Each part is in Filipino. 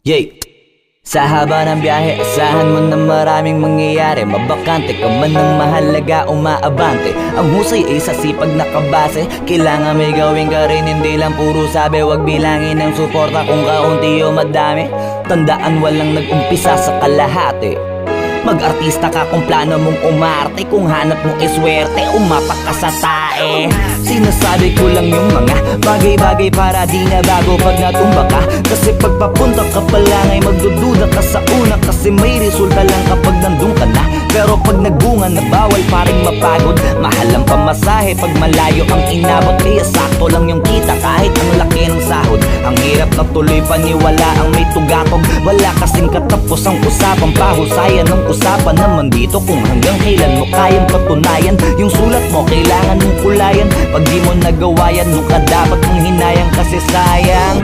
Yay! Sa haba ng biyahe, asahan mo na maraming mangyayari. Mabakante ka man ng mahalaga, umaabante. Ang husay ay sa sipag na kabase. Kailangan may gawin ka rin, hindi lang puro sabi. Huwag bilangin ng suporta kung kaunti o madami. Tandaan walang nag-umpisa sa kalahati Mag-artista ka kung plano mong umarte Kung hanap mo iswerte, umapak ka sa tae Sinasabi ko lang yung mga bagay-bagay para di na bago pag natumba ka. Kasi pagpapunta ka pa lang ay magdududa ka sa una Kasi may resulta lang kapag nandun ka na. Pero pag nagbunga na bawal pa rin mapagod. Mahal ang pamasahe pag malayo ang inabot Kaya sakto lang yung kita. Kahit ang laki ng sahod Ang hirap na tuloy paniwala ang may tugatog? Wala kasing katapos ang usapang pahusayan ng usapan naman dito Kung hanggang kailan mo kayang patunayan Yung sulat mo kailangan mong kulayan. Pag di mo nagawa yan, nung ka dapat mong hinayang kasi sayang.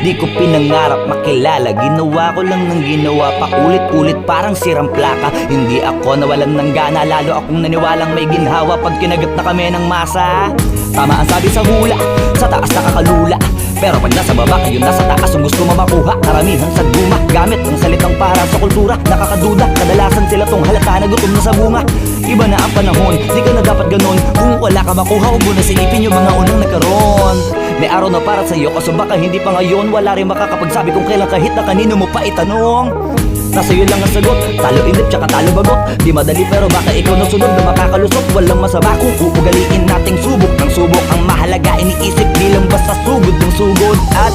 Di ko pinangarap makilala Ginawa ko lang ng ginawa Paulit-ulit parang sirang plaka. Hindi ako nawalan ng gana Lalo akong naniwalang may ginhawa. Pag kinagat na kami ng masa Tama ang sabi sa hula Sa taas nakakalula Pero pag nasa baba kayo nasa taas Ang gusto mo makuha Karamihan sa guma. Gamit ang salitang para sa kultura Nakakaduda Kadalasan sila tong halata na gutom na sa bunga. Iba na ang panahon Di ka na dapat ganon. Kung wala ka makuha Huwag mo na silipin yung mga unang nagkaroon. May araw na para sa'yo kaso baka hindi pa ngayon Wala rin makakapagsabi kung kailan kahit na kanino mo pa itanong Nasa iyo lang ang sagot. Talo inip tsaka talo bagot. Di madali pero baka ikaw na sunod na makakalusot. Walang masama kung uugaliin nating subok. Ng subok Ang mahalaga iniisip bilang basta sugod ng sugod. At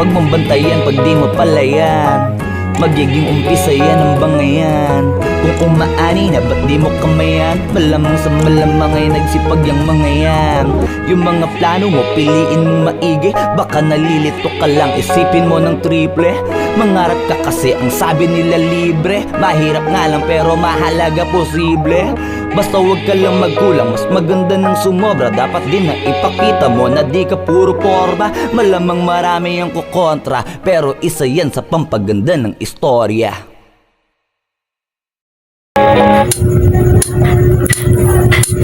Huwag mong bantayan pag di mo palayan. Magiging umpisa yan ang bangayan. Kung umaani na ba't di mo kamayan? Malamang sa malamang ay nagsipag yung mga yan. Yung mga plano mo piliin mo maigi. Baka nalilito ka lang isipin mo ng triple Mangarap ka kasi ang sabi nila libre. Mahirap nga lang pero mahalaga posible. Basta huwag ka lang magkulang Mas maganda ng sumobra. Dapat din na ipakita mo na di ka puro porma. Malamang marami ang kukontra Pero isa yan sa pampaganda ng istorya.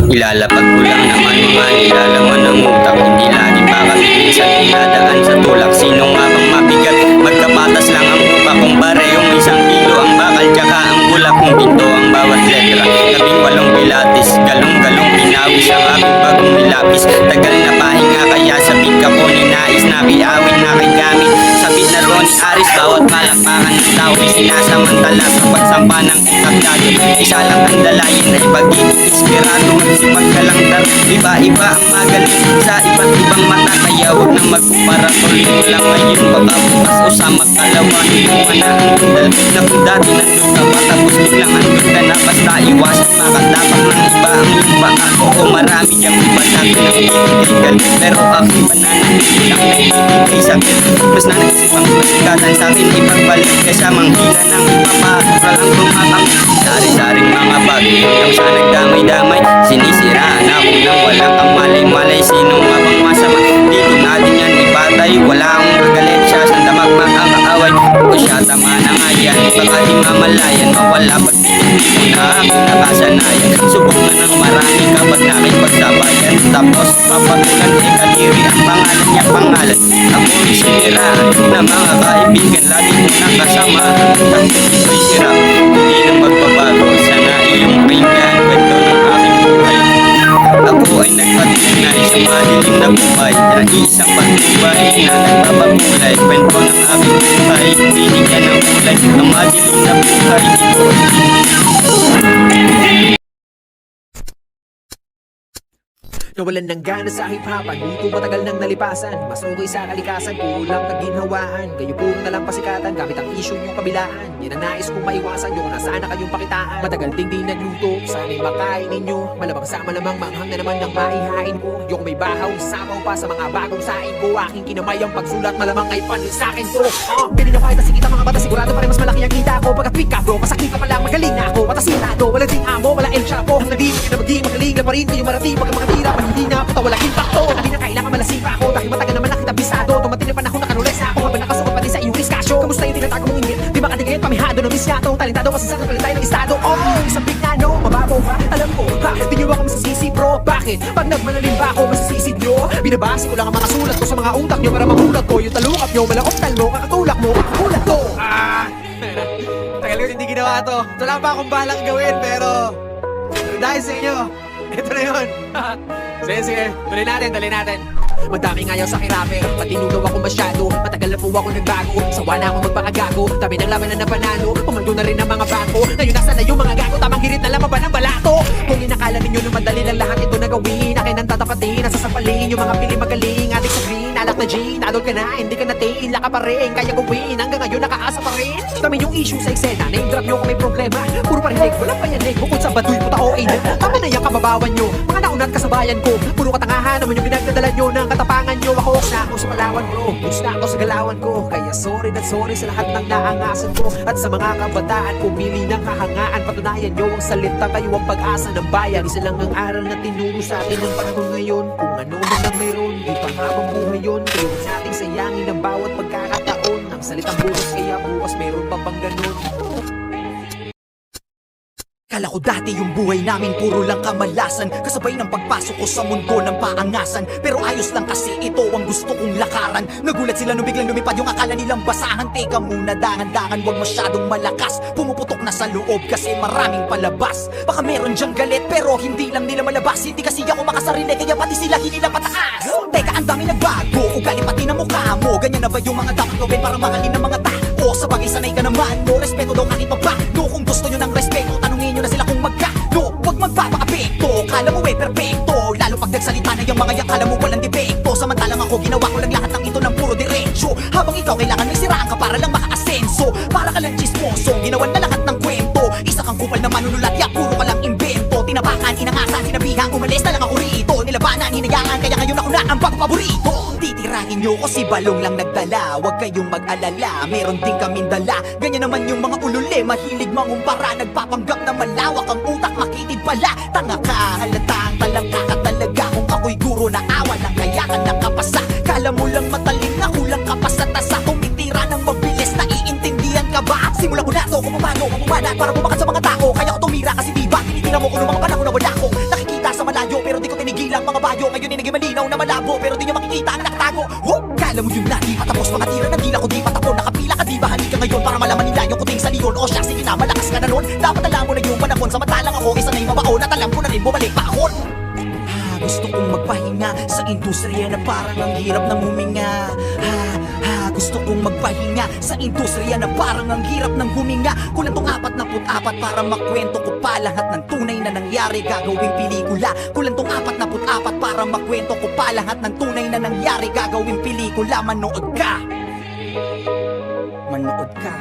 Ilalapag ko lang naman mga nilalaman ng utak. Hindi lagi pa kasi minsan dinadaan sa tulak. Sino nga pilates Galong-galong pinawis ang aking bagong nilapis Tagal na pahinga kaya sabik ako ni nais na kiawin na kay gamit Sabit na Ronnie Aris Bawat palakpakan ng tao sinasamantala. Sa pagsampa ng entablado Isa lang ang dalayan ay pagiging inspirado. Magsipag ka lang dar Iba-iba ang magaling. Sa iba't ibang mata Kaya huwag nang magkumpara Tuloy mo lang ngayon Baka bukas o sa makalawanin. Mo na ang gundal Na kung dati nandun ka pa Tapos biglang andun ka na Basta iwasan makatapak ng iba. Ang iyong baka Oo marami diyang iba ang ibigay Pero aking pananahimik ang nagbibigay sa akin. Mas na nagsipang masikatan sa akin. Ipagbalik ka sa manghila ng iba Para lang tumapang Sari-saring mga bagay Hanggang sa nagdamay-damay Sinisiraan ako nang walang kang malay-malay. Sino nga bang masama? Dito natin yan ipatay Wala akong kagalit siya. Sa damagmag ang kaaway O siya tama na nga yan Baka di mamalayan Mawala pag hindi mo na ng marami kapag nakipagsabayan Tapos papatulan kay Kadiri Ang pangalan niya pangalan Ako ay siniraan Na mga kaibigan Lagi mo nakasama Tapos ito'y sira Hindi na magbabago Sana iyong kaibigan. Kwento ng aking buhay. Ako ay nagpatunay sa madilim na buhay. Na isang patnubay na nagpapagulay Kwento ng aking buhay. Binigyan ng kulay Ang madilim na buhay. Ito Nawalan ng gana sa hip-hopan Di ko matagal nang nalipasan. Mas okay sa kalikasan Kulang na ginhawaan Kayo puro na lang pasikatan Gamit ang issue yung kabilaan. Yan ang nais kong maiwasan Yung nasaan na kayong pakitaan. Matagal ding di nagluto Sana'y makain ninyo. Malamang sa malamang Manghang na naman ng maihain ko. Yung may bahaw Sabaw pa sa mga bagong sain ko. Aking kinamay ang pagsulat Malamang ay panin sa akin to uh, Pili na kahit nasikita mga bata Sigurado pa rin mas malaki ang kita ko. Pagka-tweak ka bro Masakit ka pala Magaling na ako. Matasinado Wala ding amo Wala El Chapo pa rin Kayo marating Pagka makatira Hindi na puta Wala impacto Hindi na kailangan malasing pa ako Dahil matagal naman nakita bisado. Tumating na panahon na ako Habang nakasuot pati sa iyong diskasyo Kamusta yung tinatago mong ingit Di ba katigayat Pamihado ng bisyado Talentado kasi sa kapalitan ng estado. Oo Isang big na Mababaw ka Alam ko ha Di nyo ako masisisi bro? Bakit? Pag nagmanalim ba ako Masisisi nyo? Binabasi ko lang ang mga sulat ko Sa mga utak nyo Para mamulat ko. Yung talukap nyo Malakop talmo Kakatulak mo Kakatulak ko. Ginawa to. Lang pa akong balang gawin, pero dahil sa inyo, ito na yun. sige, sige. Tuloy natin, tuloy natin. Madami ngayon sa kirapper Patinunaw ako masyado. Matagal na po ako nagbago. Sawa na ako magpakagago. Tabi ng laban na napanalo. Pumando na rin ang mga bago Ngayon nasa na yung mga gago. Tamang hirit na lamang ba ng balato. Kung inakala ninyo na madali lang lahat ito na gawin Akin ang tatapatin. Nasasampalin yung mga pili magaling. Adik sa green Alak na G Nadol ka na Hindi ka natin Laka pa rin. Kaya gawin. Hanggang ngayon nakaasa pa rin Kami yung issue sa eksena. Name drop nyo kung may problema. Puro parinig Walang payanig Bukod sa baduy Puta o ina Tama na yung kababawan nyo. Mga naunat kasabayan ko. Puro katangahan Naman yung pinagdadala nyo Ng katapangan nyo. Ako na ako sa palawan bro Push na ako sa galawan ko. Kaya sorry na sorry sa lahat ng naangasan ko. At sa mga kabataan Pumili ng kahangaan. Patunayan nyo ang salita Kayo ang pag-asa ng bayan. Isa lang ang aral na tinuro sa atin ng panahon ngayon. Kung ano man ang mayroon Di pa habang buhay yun. Kaya nating sayangin ang bawat pagkakataon Ang salitang bukas Kaya bukas meron pa bang ganun. Kala ko dati yung buhay namin puro lang kamalasan. Kasabay ng pagpasok ko sa mundo ng paangasan. Pero ayos lang kasi ito ang gusto kong lakaran. Nagulat sila nung biglang lumipad yung akala nilang basahan. Teka muna dangan-dangan wag masyadong malakas. Pumuputok na sa loob kasi maraming palabas. Baka meron dyang galit pero hindi lang nila malabas. Hindi kasi ako makasarili kaya pati sila hindi na pataas. Teka ang dami nagbago ugali pati na mukha mo. Ganyan na ba yung mga dapat gawin para mahalin ng mga tao? Sa bagay sanay ka naman mo Respeto daw kahit pa. No kung gusto nyo ng respeto Tanungin nyo na sila kung magkano. Huwag magpapakapekto Kala mo eh perfecto Lalo pag nagsalita na yung mga yan Kala mo walang depekto. Samantalang ako ginawa ko lang lahat ng ito ng puro diretsyo. Habang ikaw kailangan may siraan ka Para lang makaasenso Para ka lang chismoso Ginawan na lahat ng kwento. Isa kang kupal na manunulat Titirahin nyo ko si Balong lang nagdala. Huwag kayong mag-alala Meron din kaming dala. Ganyan naman yung mga ulule Mahilig mangumpara. Nagpapanggap na malawak ang utak Makitid pala. Tanga ka Halatang talangka ka talaga. Kung ako'y guro na awa lang Kaya ka nakapasa. Kala mo lang matalim na kulang ka pa sa tasa Tumitira ng mabilis Naiintindihan ka ba? Simula ko na to ko pumanat Para bumakat sa mga tao Kaya ko tumira kasi diba Tinitingnan mo ko noong mga panahon na wala ko Nakikita sa malayo Pero di ko tinigilang mga bayo. Ngayon ay naging malinaw na malabo Pero di nyo makikita ang nakatago mo yun na di patapos Mga tira ng dila ko di patapon Nakapila ka di ba? Halika ngayon Para malaman nila yung kuting sa liyon O siya sige na malakas ka na nun. Dapat alam mo na yung panahon. Samantalang ako isa na yung mabaon At alam ko na rin bumalik pa ako. Ah, gusto kong magpahinga sa industriya na parang ang hirap ng huminga. Ha, gusto kong magpahinga sa industriya na parang ang hirap ng huminga. Kulang tong apat na put-apat para makwento ko pa lahat ng tunay na nangyari gagawing pelikula. Kulang tong apat na put-apat para makwento ko pa lahat ng tunay na nangyari gagawing pelikula. Manood ka! Manood ka